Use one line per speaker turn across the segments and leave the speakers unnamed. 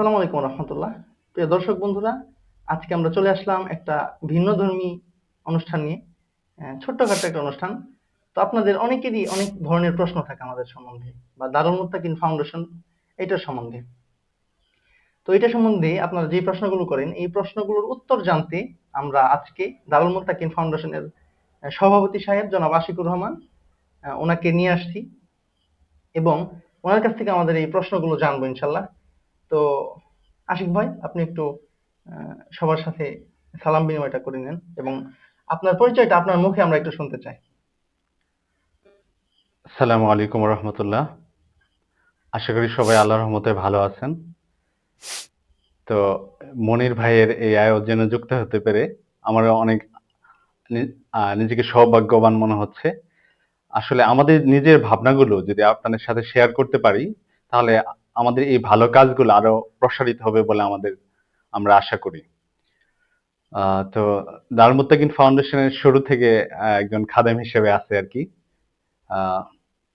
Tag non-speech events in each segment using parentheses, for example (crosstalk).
আসসালামু আলাইকুম রহমতুল্লাহ। প্রিয় দর্শক বন্ধুরা, আজকে আমরা চলে আসলাম একটা ভিন্ন ধর্মী অনুষ্ঠান নিয়ে ছোট্টখাট্ট একটা অনুষ্ঠান। তো আপনাদের অনেকেরই অনেক ধরনের প্রশ্ন থাকে আমাদের সম্বন্ধে, বা দারুল মুত্তাকিন ফাউন্ডেশন এটার সম্বন্ধে। তো এটা সম্বন্ধে আপনারা যে প্রশ্নগুলো করেন, এই প্রশ্নগুলোর উত্তর জানতে আমরা আজকে দারুল মুত্তাকিন ফাউন্ডেশনের সভাপতি সাহেব জনাব আশিকুর রহমান ওনাকে নিয়ে আসছি এবং ওনার কাছ থেকে আমাদের এই প্রশ্নগুলো জানব ইনশাল্লাহ। তো আশিক ভাই, আপনি একটু সবার সাথে সালাম বিনিময়টা করে নেন এবং আপনার পরিচয়টা আপনার মুখে আমরা একটু শুনতে চাই।
আসসালামু আলাইকুম রহমতুল্লাহ। আশা করি সবাই আল্লাহর রহমতে ভালো আছেন। তো মনির ভাইয়ের এই আয়োজনে যুক্ত হতে পেরে আমার অনেক নিজেকে সৌভাগ্যবান মনে হচ্ছে। আসলে আমাদের নিজের ভাবনাগুলো যদি আপনাদের সাথে শেয়ার করতে পারি, তাহলে আমাদের এই ভালো কাজগুলো আরও প্রসারিত হবে বলে আমাদের আমরা আশা করি। তো দারুল মুত্তাকিন ফাউন্ডেশনের শুরু থেকে একজন খাদেম হিসেবে আছে আর কি।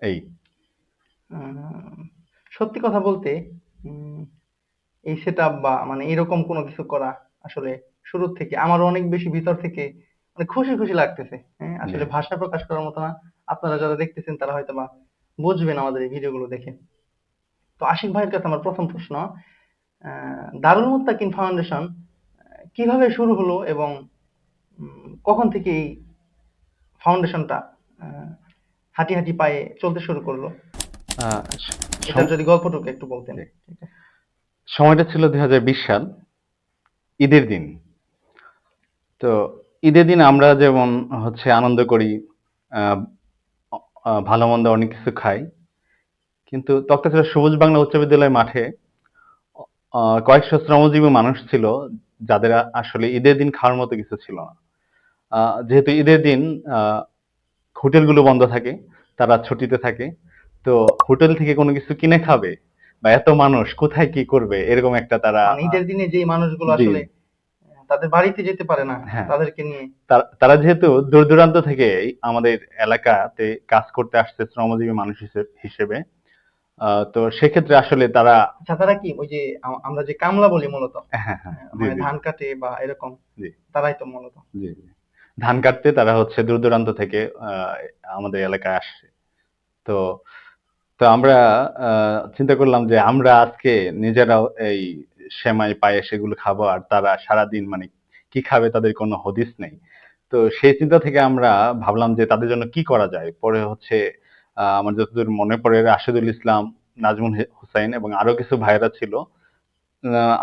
এই।
সত্যি কথা বলতে এই সেট বা মানে এরকম কোনো কিছু করা আসলে শুরুর থেকে আমারও অনেক বেশি ভিতর থেকে মানে খুশি খুশি লাগতেছে হ্যাঁ? আসলে ভাষা প্রকাশ করার মতো না। আপনারা যারা দেখতেছেন তারা হয়তো বা বুঝবেন আমাদের এই ভিডিওগুলো দেখে। তো আশিক ভাইয়ের কাছে আমার প্রথম প্রশ্ন দারুল মুত্তাকিন ফাউন্ডেশন কীভাবে শুরু হলো এবং কখন থেকে এই ফাউন্ডেশনটা হাঁটি হাঁটি পায়ে চলতে শুরু করল? যদি গল্পটুকু একটু বলতেন।
সময়টা ছিল দু হাজার বিশ সাল ঈদের দিন। তো ঈদের দিন আমরা যেমন হচ্ছে আনন্দ করি ভালো মন্দ অনেক কিছু খাই কিন্তু তক্তাছড়া সবুজ বাংলা উচ্চ বিদ্যালয় মাঠে কয়েকশো শ্রমজীবী মানুষ ছিল যাদের আসলে ঈদের দিন খাওয়ার মতো কিছু ছিল না যেহেতু ঈদের দিন হোটেলগুলো বন্ধ থাকে তারা ছুটিতে থাকে তো হোটেল থেকে কোনো কিছু কিনে খাবে বা এত মানুষ কোথায় কি করবে এরকম একটা তারা
মানে ঈদের দিনে যে মানুষগুলো। আসলে তাদের বাড়িতে যেতে পারে না
হ্যাঁ।
তাদেরকে নিয়ে
তারা- যেহেতু দূর দূরান্ত থেকে আমাদের এলাকাতে কাজ করতে আসছে শ্রমজীবী মানুষ হিসেবে- তো সেক্ষেত্রে আসলে তারা
আচ্ছা তারা কি? ওই যে আমরা যে কামলা বলি মূলত?
হ্যাঁ হ্যাঁ জি
মানে ধান কাটে বা এরকম তারাই তো মূলত।
জি। ধান কাটতে তারা হচ্ছে দূর দূরান্ত থেকে আমাদের এলাকায় আসছে তো তো আমরা চিন্তা করলাম যে আমরা আজকে নিজেরাও এই সেমাই পায়ে সেগুলো খাব আর তারা সারাদিন মানে কি খাবে তাদের কোনো হদিস নেই। তো সেই চিন্তা থেকে আমরা ভাবলাম যে তাদের জন্য কি করা যায়? পরে হচ্ছে আমার যতদূর মনে পড়ে রাশেদুল ইসলাম নাজমুল হুসাইন এবং আরও কিছু ভাইরা ছিল।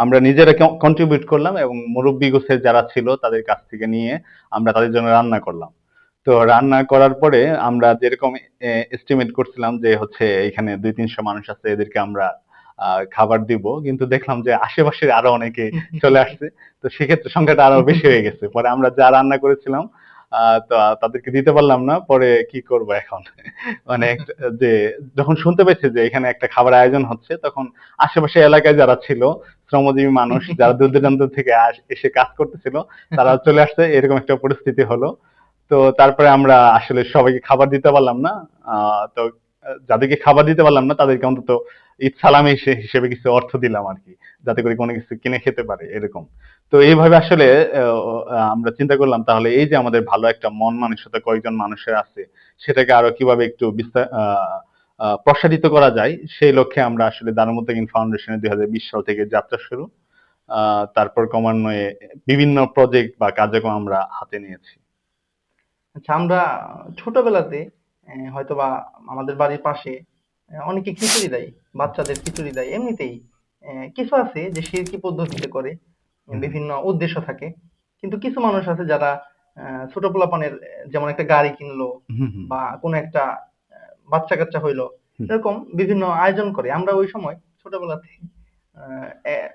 আমরা নিজেরা কন্ট্রিবিউট করলাম এবং মুরব্বী গোছের যারা ছিল তাদের কাছ থেকে নিয়ে আমরা তাদের জন্য রান্না করলাম। তো রান্না করার পরে আমরা যেরকম এস্টিমেট করছিলাম যে হচ্ছে এখানে দুই তিনশো মানুষ আছে এদেরকে আমরা আহ, খাবার দিব। কিন্তু দেখলাম যে আশেপাশের আরও অনেকে (laughs) চলে আসছে। তো সেক্ষেত্রে সংখ্যাটা আরও বেশি হয়ে গেছে। পরে আমরা যা রান্না করেছিলাম তাদেরকে দিতে পারলাম না পরে কি করব এখন? (laughs) মানে যে যখন শুনতে পেয়েছে যে এখানে একটা খাবার আয়োজন হচ্ছে তখন আশেপাশে এলাকায় যারা ছিল শ্রমজীবী মানুষ (laughs) যারা দূর দূরান্ত থেকে এসে কাজ করতেছিল তারা (laughs) চলে আসছে এরকম একটা পরিস্থিতি হলো। তো তারপরে আমরা আসলে সবাইকে খাবার দিতে পারলাম না। আহ, তো যাদেরকে খাবার দিতে পারলাম না তাদেরকে অন্তত ঈদ সালামি হিসেবে কিছু অর্থ দিলাম আর কি, যাতে করে কোনো কিছু কিনে খেতে পারে, এরকম। তো এইভাবে আসলে আমরা চিন্তা করলাম, তাহলে এই যে আমাদের ভালো একটা মন মানসিকতা কয়েকজন মানুষের আছে, সেটাকে আরও কীভাবে একটু বিস্তার প্রসারিত করা যায়, সেই লক্ষ্যে আমরা আসলে দানমুত্তাকিন ফাউন্ডেশনের দুই হাজার বিশ সাল থেকে যাত্রা শুরু তারপর ক্রমান্বয়ে বিভিন্ন প্রজেক্ট বা কার্যক্রম আমরা হাতে নিয়েছি।
আচ্ছা আমরা ছোটবেলাতে হয়তোবা আমাদের বাড়ির পাশে অনেকে খিচুড়ি দেয় বাচ্চাদের খিচুড়ি দেয় এমনিতেই কিছু আছে যে শিরকি পদ্ধতিতে করে বিভিন্ন উদ্দেশ্য থাকে কিন্তু কিছু মানুষ আছে যারা ছোট পোলাপানের যেমন একটা গাড়ি কিনলো। বা কোনো একটা বাচ্চা কাচ্চা হইল এরকম বিভিন্ন আয়োজন করে আমরা ওই সময় ছোটবেলাতে আহ,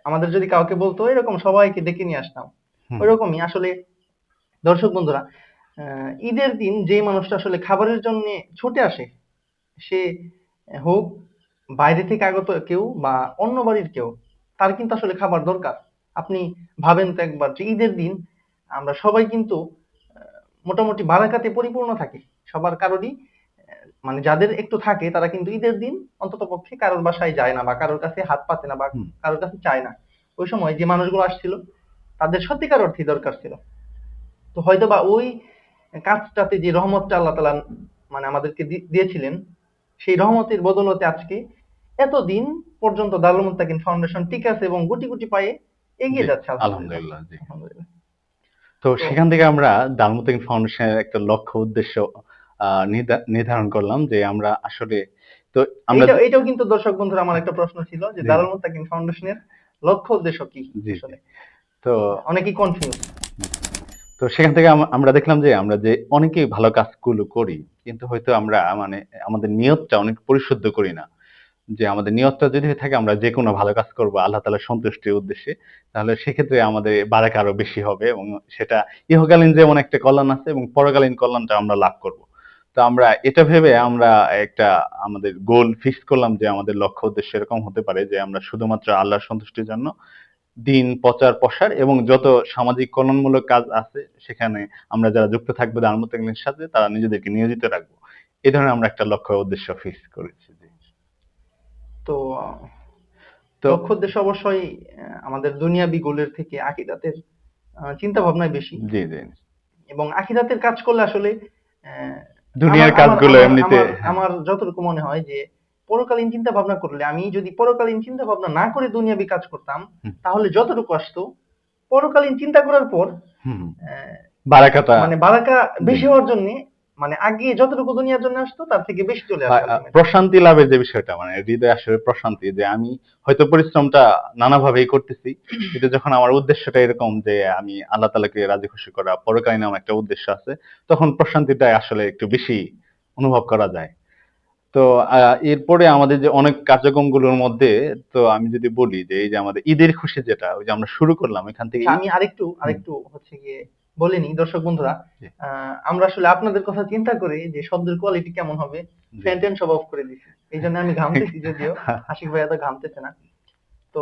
আমাদের যদি কাউকে বলতো এরকম সবাইকে ডেকে নিয়ে আসতাম। ওইরকমই আসলে দর্শক বন্ধুরা আহ, ঈদের দিন যে মানুষটা আসলে খাবারের জন্য ছুটে আসে সে হোক বাইরে থেকে আগত কেউ বা অন্য বাড়ির কেউ তার কিন্তু আসলে খাবার দরকার। আপনি ভাবেন তো একবার যে ঈদের দিন আমরা সবাই কিন্তু মোটামুটি বারাকাতে পরিপূর্ণ থাকি। সবার কারোরই মানে যাদের একটু থাকে তারা কিন্তু ঈদের দিন অন্তত পক্ষে কারোর বাসায় যায় না বা কারোর কাছে হাত পাতে না বা কারোর কাছে চায় না। ওই সময় যে মানুষগুলো আসছিল তাদের সত্যিকার অর্থে দরকার ছিল। তো হয়তো বা ওই কাজটাতে যে রহমতটা আল্লাহ তালা মানে আমাদেরকে দিয়েছিলেন সেই রহমতের বদলতে আজকে এতদিন পর্যন্ত দারুল মুত্তাকিন ফাউন্ডেশন ঠিক আছে এবং গুটি গুটি পায়ে এগিয়ে যাচ্ছে
আলহামদুলিল্লাহ।
আলহামদুলিল্লাহ
তো সেখান থেকে আমরা দালমুতিন ফাউন্ডেশনের একটা লক্ষ্য উদ্দেশ্য নির্ধারণ করলাম যে আমরা আসলে তো আমরা
এটাও কিন্তু দর্শক বন্ধুরা আমার একটা প্রশ্ন ছিল যে। দারুল মুত্তাকিন ফাউন্ডেশনের লক্ষ্য উদ্দেশ্য কি
জি,
আসলে?
তো
অনেকেই কনফিউজ
তো সেখান থেকে আমরা দেখলাম যে আমরা যে অনেকেই ভালো কাজগুলো করি, কিন্তু হয়তো আমরা মানে আমাদের নিয়তটা অনেক পরিশুদ্ধ করি না। যে আমাদের নিয়তটা যদি থাকে আমরা যে কোনো ভালো কাজ করব আল্লাহ তাআলার সন্তুষ্টির উদ্দেশ্যে, তাহলে সেক্ষেত্রে আমাদের বারাকা আরও বেশি হবে এবং সেটা ইহকালীন যেমন একটা কল্যাণ আছে এবং পরকালীন কল্যাণটা আমরা লাভ করব। তো আমরা এটা ভেবে আমরা একটা আমাদের গোল ফিক্স করলাম যে আমাদের লক্ষ্য উদ্দেশ্য এরকম হতে পারে যে আমরা শুধুমাত্র আল্লাহর সন্তুষ্টির জন্য দিন প্রচার প্রসার এবং যত সামাজিক কল্যাণমূলক কাজ আছে সেখানে আমরা যারা যুক্ত থাকব দানমতের সাথে তারা নিজেদেরকে নিয়োজিত রাখব। এই ধরনের আমরা একটা লক্ষ্য উদ্দেশ্য ফিক্স করেছি
তো
তো
লক্ষ্য উদ্দেশ্য অবশ্যই আমাদের দুনিয়াবি গোলের থেকে আকিদাতের চিন্তা ভাবনাই বেশি।
জি জি।
এবং আখিরাতের কাজ করলে আসলে আহ,
দুনিয়ার কাজগুলো এমনিতে
আমার- আমার যতটুকু মনে হয় যে পরকালীন চিন্তা ভাবনা করলে আমি যদি পরকালীন চিন্তা ভাবনা না করে দুনিয়াবি কাজ করতাম তাহলে যতটুকু আসতো পরকালীন চিন্তা করার পর
বারাকাতা।
মানে বারাকা বেশি হওয়ার জন্য মানে আগে যতটুকু দুনিয়ার জন্য আসতো তার থেকে বেশি চলে আসতো
প্রশান্তি লাভের যে বিষয়টা মানে হৃদয় আসলে প্রশান্তি যে আমি হয়তো পরিশ্রমটা নানাভাবেই করতেছি (clears throat) কিন্তু যখন আমার উদ্দেশ্যটা এরকম যে আমি আল্লাহ তালাকে রাজি খুশি করা পরকালীন আমার একটা উদ্দেশ্য আছে তখন প্রশান্তিটা আসলে একটু বেশি অনুভব করা যায়। তো এরপরে আমাদের যে অনেক কার্যক্রমগুলোর মধ্যে তো আমি যদি বলি যে এই যে আমাদের ঈদের খুশি যেটা ওই যে আমরা শুরু করলাম এখান থেকে
আচ্ছা, আমি আরেকটু আরেকটু হচ্ছে গিয়ে বলিনি দর্শক বন্ধুরা। আমরা আসলে আপনাদের কথা চিন্তা করে যে শব্দের কোয়ালিটি কেমন হবে। ফ্যান সব অফ করে দিছি। এই জন্য আমি ঘামতেছি (laughs) যদিও আশিক ভাই এত ঘামতেছে না। তো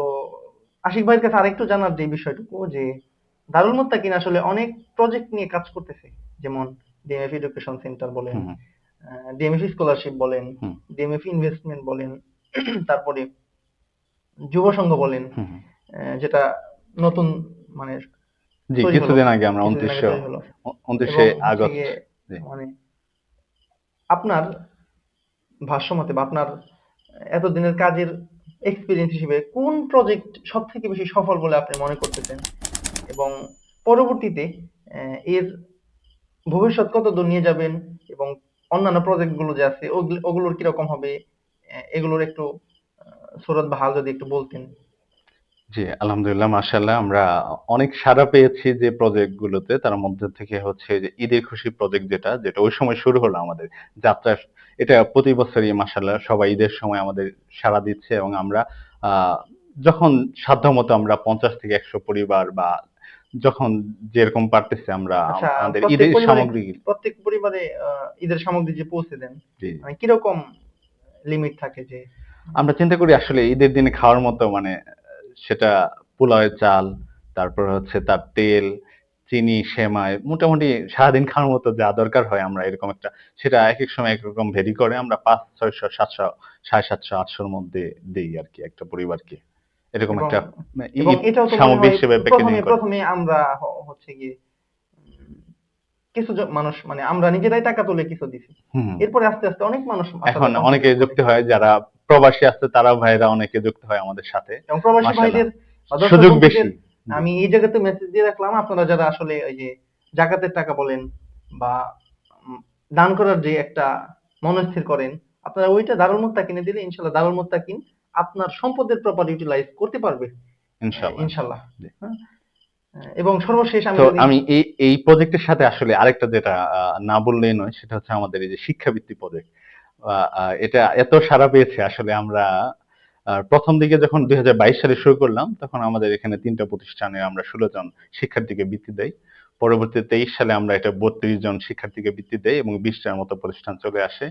আশিক ভাইয়ের কাছে আরেকটু জানার যে বিষয়টুকু যে দারুল মুত্তাকিন আসলে অনেক প্রজেক্ট নিয়ে কাজ করতেছে। যেমন ডিএমএফ এডুকেশন সেন্টার বলেন ডিএমএফ স্কলারশিপ বলেন। ডিএমএফ ইনভেস্টমেন্ট বলেন (clears throat) তারপরে যুব সংঘ বলেন যেটা নতুন মানে
জি। কিছুদিন আগে আমরা। উনত্রিশে আগস্ট
মানে আপনার ভাষ্যমতে বা আপনার এতদিনের কাজের এক্সপিরিয়েন্স হিসেবে কোন প্রজেক্ট সব থেকে বেশি সফল বলে আপনি মনে করতেছেন এবং পরবর্তীতে এর ভবিষ্যৎ কত দূর নিয়ে যাবেন এবং অন্যান্য প্রজেক্টগুলো যে আছে, ওগুলো- ওগুলোর কীরকম হবে? এগুলোর একটু সুরত বা হাল যদি একটু বলতেন।
জি, আলহামদুলিল্লাহ, মাশাআল্লাহ, আমরা অনেক সাড়া পেয়েছি যে প্রজেক্ট গুলোতে। তার মধ্যে থেকে হচ্ছে যে ঈদের খুশি প্রজেক্ট যেটা যেটা ওই সময় শুরু হলো আমাদের। যাত্রা, এটা প্রতি বছরই, মাশাআল্লাহ, সবাই ঈদের সময় আমাদের সাড়া দিচ্ছে এবং আমরা যখন সাধ্যমতো আমরা পঞ্চাশ থেকে একশো পরিবার বা যখন যেরকম পারতেছে আমরা
আচ্ছা,
আমাদের ঈদের সামগ্রী
প্রত্যেক পরিবারে ঈদের সামগ্রী যে পৌঁছে দেন মানে কীরকম লিমিট থাকে যে
আমরা চিন্তা করি আসলে ঈদের দিনে খাওয়ার মতো মানে সেটা পোলাওয়ের চাল তারপর হচ্ছে তার তেল চিনি সেমাই মোটামুটি সারাদিন খাওয়ার মতো যা দরকার হয় আমরা এরকম একটা সেটা এক এক সময় একরকম ভেরি করে আমরা পাঁচ ছয়শো সাতশো সাড়ে সাতশো আটশোর মধ্যে দিই আর কি একটা পরিবারকে। এরকম একটা
এটাও
সামগ্রী হিসেবে
প্রথমে প্রথমে আমরা হচ্ছে গিয়ে কিছু মানুষ মানে আমরা নিজেরাই টাকা তুলে কিছু দিছি। এরপরে আস্তে আস্তে অনেক মানুষ
এখন অনেকে যুক্ত হয় যারা প্রবাসী আছে তারা ভাইরা অনেকে যুক্ত হয় আমাদের সাথে।
এবং প্রবাসী ভাইদের
সুযোগ বেশি।
আমি এই জায়গাতে মেসেজ দিয়ে রাখলাম আপনারা যারা আসলে ওই যে জাকাতের টাকা বলেন বা দান করার যে একটা মনস্থির করেন আপনারা ওইটা দারুল মুত্তাকিনে দিলে ইনশাল্লাহ দারুল মুত্তাকিন আপনার সম্পদের প্রপার ইউটিলাইজ করতে পারবে।
ইনশাআল্লাহ।
হ্যাঁ? এবং সর্বশেষ আমি
আমি এই এই প্রজেক্টের সাথে আসলে আরেকটা যেটা না বললেই নয় সেটা হচ্ছে আমাদের এই যে শিক্ষাবৃত্তি প্রজেক্ট এটা এত সাড়া পেয়েছে আসলে আমরা প্রথম দিকে যখন দুই হাজার বাইশ সালে শুরু করলাম তখন আমাদের এখানে তিনটা প্রতিষ্ঠানে আমরা ষোলো জন শিক্ষার্থীকে বৃত্তি দেই। পরবর্তী তেইশ সালে আমরা এটা বত্রিশ জন শিক্ষার্থীকে বৃত্তি দেই এবং বিশটার মতো প্রতিষ্ঠান চলে আসে।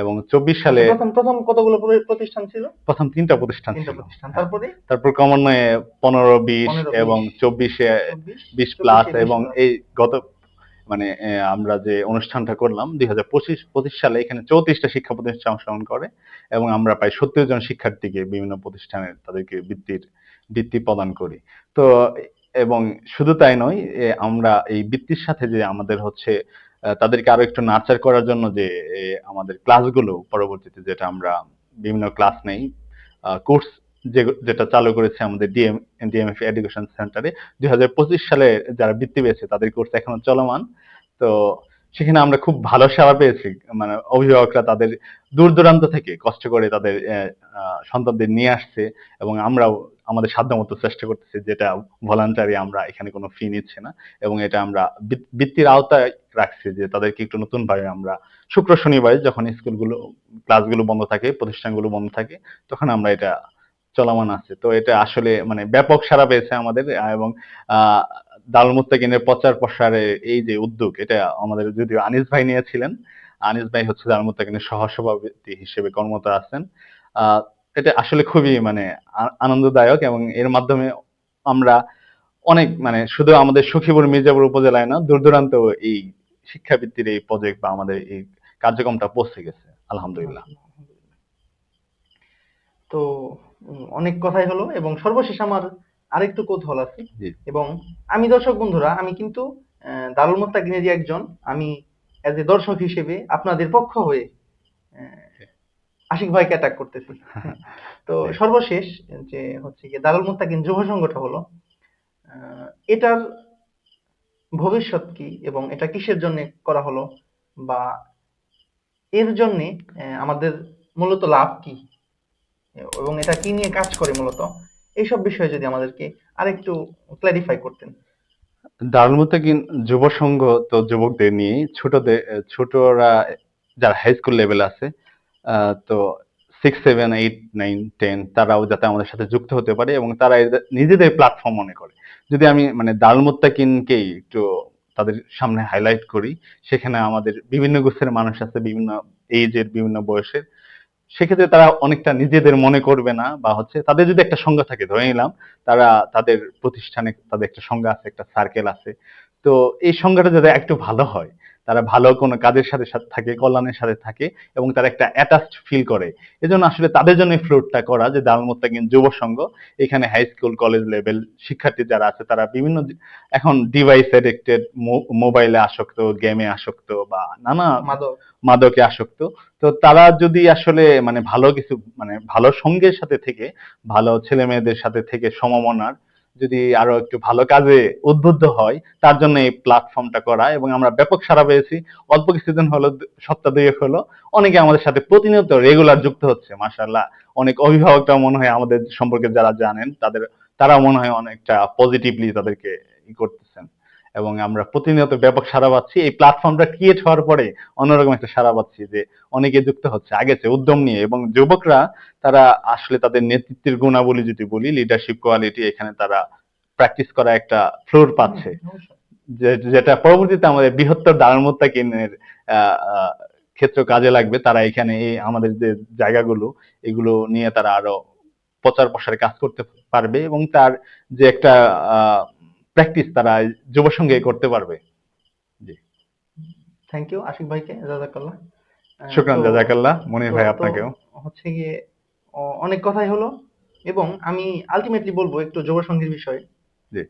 এবং চব্বিশ সালে
প্রথম প্রথম কতগুলো প্রতিষ্ঠান ছিল?
প্রথম তিনটা প্রতিষ্ঠান ছিল।
তারপরে?
তারপর ক্রমান্বয়ে পনেরো বিশ এবং চব্বিশে বিশ প্লাস এবং এই গত মানে আমরা যে অনুষ্ঠানটা করলাম দুই হাজার পঁচিশ পঁচিশ সালে এখানে চৌত্রিশটা শিক্ষা প্রতিষ্ঠান অংশগ্রহণ করে এবং আমরা প্রায় সত্তর জন শিক্ষার্থীকে বিভিন্ন প্রতিষ্ঠানে তাদেরকে বৃত্তির বৃত্তি প্রদান করি। তো এবং শুধু তাই নয় আমরা এই বৃত্তির সাথে যে আমাদের হচ্ছে তাদেরকে আরও একটু নার্চার করার জন্য যে আমাদের ক্লাসগুলো পরবর্তীতে যেটা আমরা বিভিন্ন ক্লাস নেই কোর্স যেটা চালু করেছে আমাদের ডিএম ডিএমএফ এডুকেশন সেন্টারে দুই হাজার পঁচিশ সালে যারা বৃত্তি পেয়েছে তাদের কোর্স এখনও চলমান। তো সেখানে আমরা খুব ভালো সেবা পেয়েছি। মানে অভিভাবকরা তাদের দূর দূরান্ত থেকে কষ্ট করে তাদের সন্তানদের নিয়ে আসছে এবং আমরাও আমাদের সাধ্যমতো চেষ্টা করতেছি যেটা ভলান্টারি আমরা এখানে কোনো ফি নিচ্ছি না এবং এটা আমরা বৃত্তির আওতায় রাখছি যে তাদেরকে একটু নতুন ভাবে আমরা শুক্র শনিবার যখন স্কুলগুলো, ক্লাসগুলো বন্ধ থাকে, প্রতিষ্ঠানগুলো বন্ধ থাকে, তখন আমরা এটা চলমান আছে। তো এটা আসলে মানে ব্যাপক সাড়া পেয়েছে আমাদের এবং দারুল মুস্তাকিনের প্রচার প্রসারের এই যে উদ্যোগ, এটা আমাদের যদিও আনিস ভাই নিয়েছিলেন, আনিস ভাই হচ্ছে দারুল মুস্তাকিনের সহসভাপতি হিসেবে কর্মরত আছেন। এটা আসলে খুবই মানে আনন্দদায়ক এবং এর মাধ্যমে আমরা অনেক মানে শুধু আমাদের সখীপুর মির্জাপুর উপজেলায় না দূর দূরান্ত এই শিক্ষাবৃত্তির এই প্রজেক্ট বা আমাদের এই কার্যক্রমটা পৌঁছে গেছে আলহামদুলিল্লাহ
তো অনেক কথাই হলো এবং সর্বশেষ আমার আরেকটু কৌতূহল আছে। এবং আমি দর্শক বন্ধুরা আমি কিন্তু দারুল মুত্তাকিনেরই একজন আমি এজ এ দর্শক হিসেবে আপনাদের পক্ষ হয়ে আশিক ভাইকে অ্যাটাক করতেছি। তো সর্বশেষ যে হচ্ছে কি দারুল মুত্তাকিন যুব সংঘটা হলো এটার ভবিষ্যৎ কি এবং এটা কিসের জন্য করা হলো বা এর জন্য আমাদের মূলত লাভ কি? এবং এটা কি নিয়ে কাজ করে মূলত? এইসব বিষয়ে যদি আমাদেরকে আরেকটু ক্লারিফাই করতেন।
দারুল মুত্তাকিন যুব সংঘ তো যুবকদের নিয়ে ছোটদের ছোটরা যারা হাই স্কুল লেভেল আছে তো six seven eight nine ten তারাও যাতে আমাদের সাথে যুক্ত হতে পারে এবং তারা নিজেদের প্ল্যাটফর্ম মনে করে। যদি আমি মানে দারুল মুত্তাকিনকেই একটু তাদের সামনে হাইলাইট করি, সেখানে আমাদের বিভিন্ন গোষ্ঠীর মানুষ আছে, বিভিন্ন এইজের বিভিন্ন বয়সের, সেক্ষেত্রে তারা অনেকটা নিজেদের মনে করবে না বা হচ্ছে তাদের যদি একটা সংজ্ঞা থাকে, ধরে নিলাম, তারা তাদের প্রতিষ্ঠানে তাদের একটা সংজ্ঞা আছে, একটা সার্কেল আছে। তো এই সংজ্ঞাটা যাতে একটু ভালো হয় তারা ভালো কোনো কাজের সাথে সাথে থাকে কল্যাণের সাথে থাকে এবং তারা একটা অ্যাটাচড ফিল করে। এজন্য আসলে তাদের জন্য ফ্লোরটা করা যে দারুল মুত্তাকিন যুব সংঘ এখানে হাই স্কুল কলেজ লেভেল শিক্ষার্থী যারা আছে তারা বিভিন্ন এখন ডিভাইস এডিক্টেড মোবাইলে আসক্ত গেমে আসক্ত বা নানা
মাদক।
মাদকে আসক্ত। তো তারা যদি আসলে মানে ভালো কিছু মানে ভালো সঙ্গের সাথে থেকে ভালো ছেলে মেয়েদের সাথে থেকে সমমনার যদি আরও একটু ভালো কাজে উদ্বুদ্ধ হয়, তার জন্য এই প্ল্যাটফর্মটা করা এবং আমরা ব্যাপক সারা পেয়েছি। অল্প কিছুদিন হলো, সপ্তাহ দুয়েক হলো, অনেকে আমাদের সাথে প্রতিনিয়ত রেগুলার যুক্ত হচ্ছে মাসাল্লাহ অনেক অভিভাবকরা মনে হয় আমাদের সম্পর্কে যারা জানেন, তাদের তারা মনে হয় অনেকটা পজিটিভলি তাদেরকে ই করতেছেন। এবং আমরা প্রতিনিয়ত ব্যাপক সারা পাচ্ছি। এই প্ল্যাটফর্মটা ক্রিয়েট হওয়ার পরে অন্যরকম একটা সারা পাচ্ছি যে অনেকে যুক্ত হচ্ছে। আগে চেয়ে উদ্যম নিয়ে এবং যুবকরা তারা আসলে তাদের নেতৃত্বের গুণাবলী যদি বলি লিডারশিপ কোয়ালিটি এখানে তারা প্র্যাকটিস করা একটা ফ্লোর পাচ্ছে। যেটা পরবর্তীতে আমাদের বৃহত্তর দারুমত্তাকিনের ক্ষেত্র কাজে লাগবে। তারা এখানে এই আমাদের যে জায়গাগুলো, এগুলো নিয়ে তারা আরও প্রচার প্রসারে কাজ করতে পারবে এবং তার যে একটা প্র্যাকটিস তারা যুব সঙ্গে করতে পারবে।
থ্যাংক ইউ আশিক ভাইকে জাজাকাল্লাহ।
শুক্রান জাজাকাল্লাহ মনির ভাই আপনাকেও।
হচ্ছে গিয়ে অনেক কথাই হলো এবং আমি আলটিমেটলি বলব একটু যুব সংঘের বিষয়ে।
জি।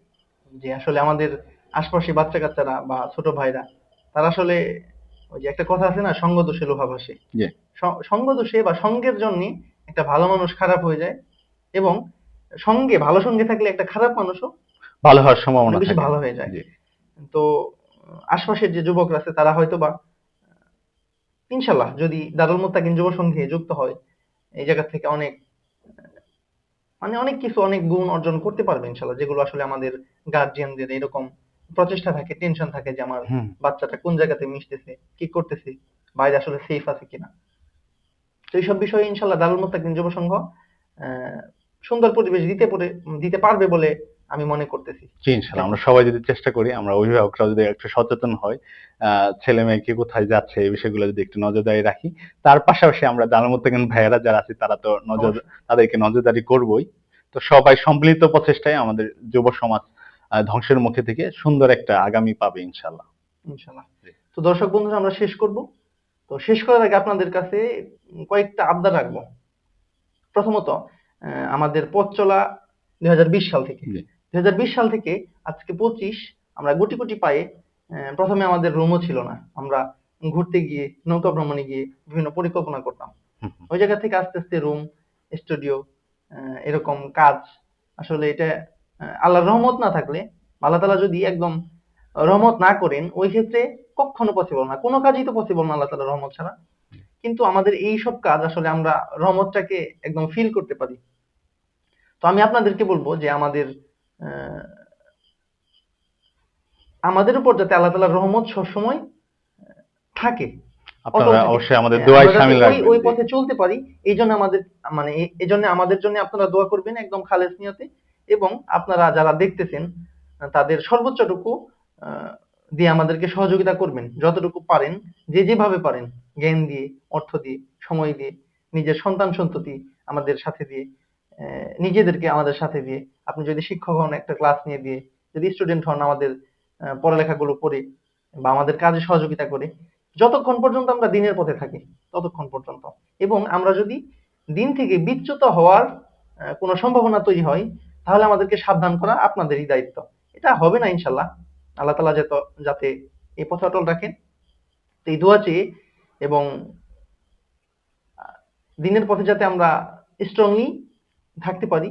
যে আসলে আমাদের আশপাশে বাচ্চা কাচ্চারা বা ছোট ভাইরা তারা আসলে ওই যে একটা কথা আছে না সঙ্গ দোষে লোহা ভাসে।
জি।
স- সঙ্গ দোষে বা সঙ্গের জন্য একটা ভালো মানুষ খারাপ হয়ে যায় এবং সঙ্গে ভালো সঙ্গে থাকলে একটা খারাপ মানুষও
ভালো হওয়ার সম্ভাবনা
বেশি ভালো হয়ে যায়। তো আশপাশের যে যুবকরা আছে তারা হয়তো বা ইনশাল্লাহ যদি দারুল মুত্তাকিন যুব সংঘে যুক্ত হয় এই জায়গা থেকে অনেক মানে অনেক কিছু অনেক গুণ অর্জন করতে পারবে ইনশাল্লাহ যেগুলো আসলে আমাদের গার্জিয়ানদের এরকম প্রচেষ্টা থাকে টেনশন থাকে যে আমার বাচ্চাটা কোন জায়গাতে মিশতেছে কি করতেছে বাইরে আসলে সেফ আছে কিনা। তো এইসব বিষয়ে ইনশাল্লাহ দারুল মুত্তাকিন যুব সংঘ আহ, সুন্দর পরিবেশ দিতে পারে দিতে পারবে বলে আমি মনে করতেছি।
জি ইনশাল্লাহ। আমরা সবাই যদি চেষ্টা করি আমরা অভিভাবকরা যদি একটু সচেতন হয় ছেলে মেয়েকে কোথায় যাচ্ছে এই বিষয়গুলো যদি একটু নজরদারি রাখি তার পাশাপাশি আমরা জানামুত্তাকিন ভাইয়েরা যারা আছে তারা তো নজর তাদেরকে নজরদারি করবই। তো সবাই সম্মিলিত প্রচেষ্টায় আমাদের যুব সমাজ ধ্বংসের মুখে থেকে সুন্দর একটা আগামী পাবে ইনশাল্লাহ।
ইনশাল্লাহ। তো দর্শক বন্ধুরা আমরা শেষ করব। তো শেষ করার আগে আপনাদের কাছে কয়েকটা আবদার রাখব। প্রথমত আমাদের পথ চলা দুই হাজার বিশ সাল থেকে। দুই সাল থেকে আজকে পঁচিশ আমরা গুটি গুটি পায়ে প্রথমে আমাদের রুমও ছিল না। আমরা ঘুরতে গিয়ে নৌকা ভ্রমণে গিয়ে বিভিন্ন পরিকল্পনা করতাম। ওই জায়গা থেকে আস্তে আস্তে রুম স্টুডিও এরকম কাজ আসলে এটা আল্লাহর রহমত না থাকলে আল্লাহ তালা যদি একদম রহমত না করেন ওই ক্ষেত্রে কখনো পসিবল না। কোনো কাজই তো পসিবল না আল্লাহ তালা রহমত ছাড়া। কিন্তু আমাদের এই সব কাজ আসলে আমরা রহমতটাকে একদম ফিল করতে পারি। তো আমি আপনাদেরকে বলব যে আমাদের আমাদের উপর যাতে আল্লাহ তালার রহমত সবসময় থাকে
আপনারা অবশ্যই আমাদের
হ্যাঁ,
দোয়ায় শামিল
ওই
রাখবেন
ওই পথে চলতে পারি এই জন্য আমাদের মানে এই- জন্য আমাদের জন্য আপনারা দোয়া করবেন একদম খালেস নিয়তে এবং আপনারা যারা দেখতেছেন তাদের সর্বোচ্চটুকু আহ, দিয়ে আমাদেরকে সহযোগিতা করবেন যতটুকু পারেন যে যেভাবে পারেন জ্ঞান দিয়ে অর্থ দিয়ে সময় দিয়ে নিজের সন্তান সন্ততি আমাদের সাথে দিয়ে আহ, নিজেদেরকে আমাদের সাথে দিয়ে আপনি যদি শিক্ষক হন, একটা ক্লাস নিয়ে দিয়ে যদি স্টুডেন্ট হন আমাদের পড়ালেখাগুলো পড়ে বা আমাদের কাজে সহযোগিতা করে, যতক্ষণ পর্যন্ত আমরা দিনের পথে থাকি, ততক্ষণ পর্যন্ত। এবং আমরা যদি দিন থেকে বিচ্যুত হওয়ার কোনো সম্ভাবনা তৈরি হয়, তাহলে আমাদেরকে সাবধান করা আপনাদেরই দায়িত্ব। এটা হবে না, ইনশাল্লাহ। আল্লাহ তালা যাতে যাতে এই পথে অটল রাখেন। তো এই দোয়া চেয়ে এবং দিনের পথে যাতে আমরা স্ট্রংলি থাকতে পারি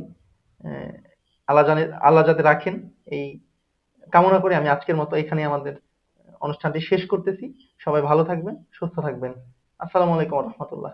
আল্লাহ জানে, আল্লাহ যাতে রাখেন, এই কামনা করে আমি আজকের মতো এখানে আমাদের অনুষ্ঠানটি শেষ করতেছি। সবাই ভালো থাকবেন, সুস্থ থাকবেন। আসসালামু আলাইকুম রহমতুল্লাহ।